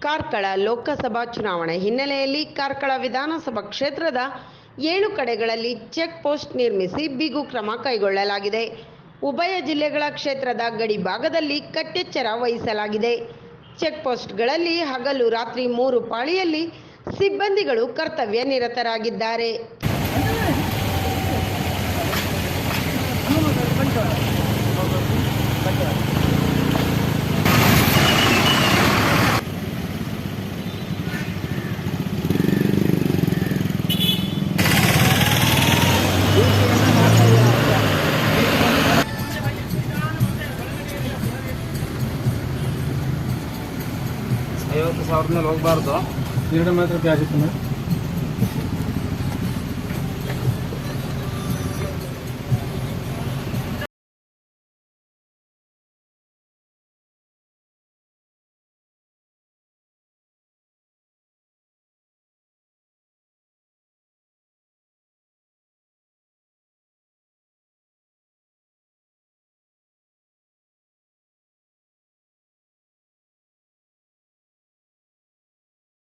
ಕಾರ್ಕಳ ಲೋಕಸಭಾ ಚುನಾವಣೆ ಹಿನ್ನೆಲೆಯಲ್ಲಿ ಕಾರ್ಕಳ ವಿಧಾನಸಭಾ ಕ್ಷೇತ್ರದ ಏಳು ಕಡೆಗಳಲ್ಲಿ ಚೆಕ್ ಪೋಸ್ಟ್ ನಿರ್ಮಿಸಿ ಬಿಗು ಕ್ರಮ ಕೈಗೊಳ್ಳಲಾಗಿದೆ. ಉಭಯ ಜಿಲ್ಲೆಗಳ ಕ್ಷೇತ್ರದ ಗಡಿ ಭಾಗದಲ್ಲಿ ಕಟ್ಟೆಚ್ಚರ ವಹಿಸಲಾಗಿದೆ. ಚೆಕ್ ಪೋಸ್ಟ್ಗಳಲ್ಲಿ ಹಗಲು ರಾತ್ರಿ ಮೂರು ಪಾಳಿಯಲ್ಲಿ ಸಿಬ್ಬಂದಿಗಳು ಕರ್ತವ್ಯ ನಿರತರಾಗಿದ್ದಾರೆ ಐವತ್ತು ಸಾವಿರದ ಮೇಲೆ ಹೋಗಬಾರ್ದು ಎರಡು ಮಾತ್ರ ಪ್ಯಾಕ್ ಇತ್ತು ಮೇಡಮ್